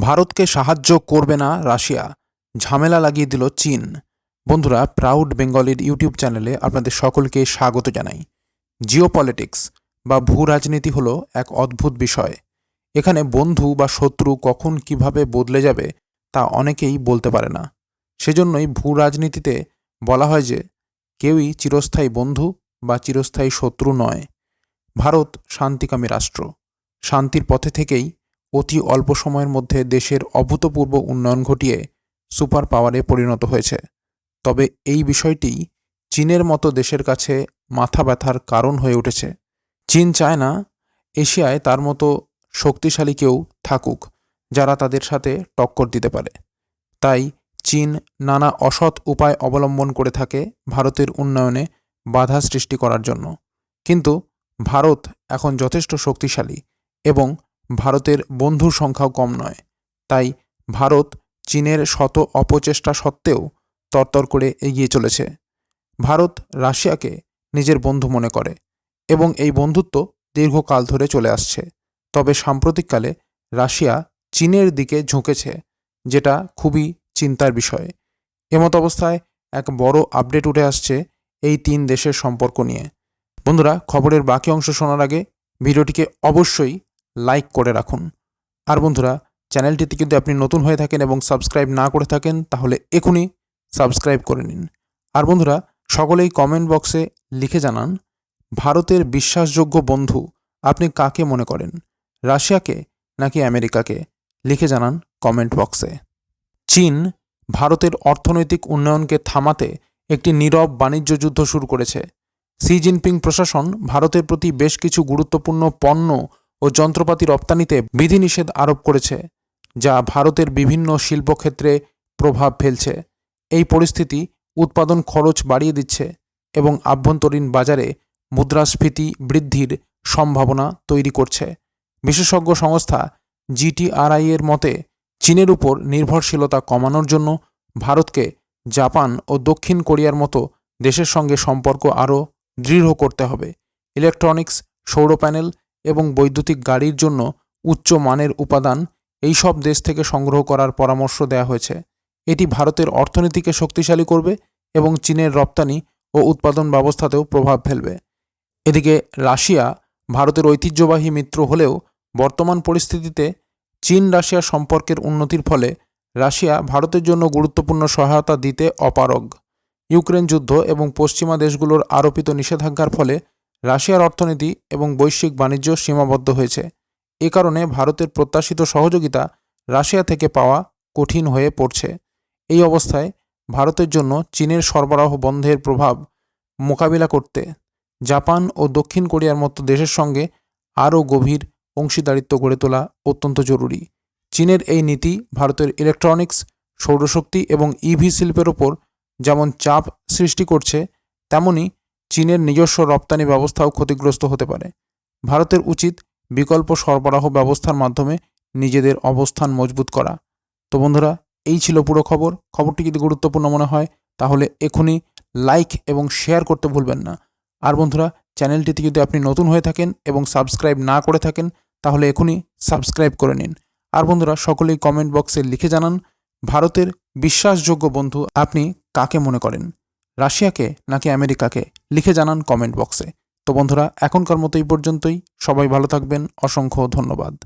ভারতকে সাহায্য করবে না রাশিয়া। ঝামেলা লাগিয়ে দিল চীন। বন্ধুরা প্রাউড বেঙ্গলের ইউটিউব চ্যানেলে আপনাদের সকলকে স্বাগত জানাই। জিও পলিটিক্স বা ভূ রাজনীতি হলো এক অদ্ভুত বিষয়। এখানে বন্ধু বা শত্রু কখন কীভাবে বদলে যাবে তা অনেকেই বলতে পারে না। সেজন্যই ভূ রাজনীতিতে বলা হয় যে, কেউই চিরস্থায়ী বন্ধু বা চিরস্থায়ী শত্রু নয়। ভারত শান্তিকামী রাষ্ট্র। শান্তির পথে থেকেই অতি অল্প সময়ের মধ্যে দেশের অভূতপূর্ব উন্নয়ন ঘটিয়ে সুপার পাওয়ারে পরিণত হয়েছে। তবে এই বিষয়টি চীনের মতো দেশের কাছে মাথা ব্যথার কারণ হয়ে উঠেছে। চীন চায় না এশিয়ায় তার মতো শক্তিশালী কেউ থাকুক, যারা তাদের সাথে টক্কর দিতে পারে। তাই চীন নানা অসৎ উপায় অবলম্বন করে থাকে ভারতের উন্নয়নে বাধা সৃষ্টি করার জন্য। কিন্তু ভারত এখন যথেষ্ট শক্তিশালী এবং ভারতের বন্ধুর সংখ্যাও কম নয়। তাই ভারত চীনের শত অপচেষ্টা সত্ত্বেও তরতর করে এগিয়ে চলেছে। ভারত রাশিয়াকে নিজের বন্ধু মনে করে এবং এই বন্ধুত্ব দীর্ঘকাল ধরে চলে আসছে। তবে সাম্প্রতিককালে রাশিয়া চীনের দিকে ঝুঁকেছে, যেটা খুবই চিন্তার বিষয়। এমত অবস্থায় এক বড় আপডেট উঠে আসছে এই তিন দেশের সম্পর্ক নিয়ে। বন্ধুরা, খবরের বাকি অংশ শোনার আগে ভিডিওটিকে অবশ্যই লাইক করে রাখুন। আর বন্ধুরা, চ্যানেলটিতে যদি আপনি নতুন হয়ে থাকেন এবং সাবস্ক্রাইব না করে থাকেন, তাহলে এখনই সাবস্ক্রাইব করে নিন। আর বন্ধুরা, সকলেই কমেন্ট বক্সে লিখে জানান, ভারতের বিশ্বাসযোগ্য বন্ধু আপনি কাকে মনে করেন? রাশিয়াকে নাকি আমেরিকাকে? লিখে জানান কমেন্ট বক্সে চীন, ভারতের অর্থনৈতিক উন্নয়নকে থামাতে একটি নীরব বাণিজ্য যুদ্ধ শুরু করেছে। সি জিনপিং প্রশাসন ভারতের প্রতি বেশ কিছু গুরুত্বপূর্ণ পণ্য ও যন্ত্রপাতি রপ্তানিতে বিধিনিষেধ আরোপ করেছে, যা ভারতের বিভিন্ন শিল্পক্ষেত্রে প্রভাব ফেলছে। এই পরিস্থিতি উৎপাদন খরচ বাড়িয়ে দিচ্ছে এবং আভ্যন্তরীণ বাজারে মুদ্রাস্ফীতি বৃদ্ধির সম্ভাবনা তৈরি করছে। বিশেষজ্ঞ সংস্থা জিটিআরআই এর মতে, চীনের উপর নির্ভরশীলতা কমানোর জন্য ভারতকে জাপান ও দক্ষিণ কোরিয়ার মতো দেশের সঙ্গে সম্পর্ক আরও দৃঢ় করতে হবে। ইলেকট্রনিক্স সৌর প্যানেল এবং বৈদ্যুতিক গাড়ির জন্য উচ্চ মানের উপাদান এই সব দেশ থেকে সংগ্রহ করার পরামর্শ দেওয়া হয়েছে। এটি ভারতের অর্থনীতিকে শক্তিশালী করবে এবং চীনের রপ্তানি ও উৎপাদন ব্যবস্থাতেও প্রভাব ফেলবে। এদিকে রাশিয়া ভারতের ঐতিহ্যবাহী মিত্র হলেও বর্তমান পরিস্থিতিতে চীন রাশিয়া সম্পর্কের উন্নতির ফলে রাশিয়া ভারতের জন্য গুরুত্বপূর্ণ সহায়তা দিতে অপারগ। ইউক্রেন যুদ্ধ এবং পশ্চিমা দেশগুলোর আরোপিত নিষেধাজ্ঞার ফলে রাশিয়ার অর্থনীতি এবং বৈশ্বিক বাণিজ্য সীমাবদ্ধ হয়েছে। এ কারণে ভারতের প্রত্যাশিত সহযোগিতা রাশিয়া থেকে পাওয়া কঠিন হয়ে পড়ছে। এই অবস্থায় ভারতের জন্য চীনের সরবরাহ বন্ধের প্রভাব মোকাবিলা করতে জাপান ও দক্ষিণ কোরিয়ার মতো দেশের সঙ্গে আরও গভীর অংশীদারিত্ব গড়ে তোলা অত্যন্ত জরুরি। চীনের এই নীতি ভারতের ইলেকট্রনিক্স, সৌরশক্তি এবং ইভি শিল্পের ওপর যেমন চাপ সৃষ্টি করছে, তেমনি চীনের নিজস্ব রপ্তানি ব্যবস্থাও ক্ষতিগ্রস্ত হতে পারে। ভারতের উচিত বিকল্প সরবরাহ ব্যবস্থার মাধ্যমে নিজেদের অবস্থান মজবুত করা। তো বন্ধুরা, এই ছিল পুরো খবর। খবরটি যদি গুরুত্বপূর্ণ মনে হয়, তাহলে এখনই লাইক এবং শেয়ার করতে ভুলবেন না। আর বন্ধুরা, চ্যানেলটিতে যদি আপনি নতুন হয়ে থাকেন এবং সাবস্ক্রাইব না করে থাকেন, তাহলে এখনই সাবস্ক্রাইব করে নিন। আর বন্ধুরা, সকলেই কমেন্ট বক্সে লিখে জানান, ভারতের বিশ্বাসযোগ্য বন্ধু আপনি কাকে মনে করেন? রাশিয়াকে নাকি আমেরিকাকে লিখে জানান কমেন্ট বক্সে। তো বন্ধুরা, এখনকার মতো এই পর্যন্তই। সবাই ভালো থাকবেন। অসংখ্য ধন্যবাদ।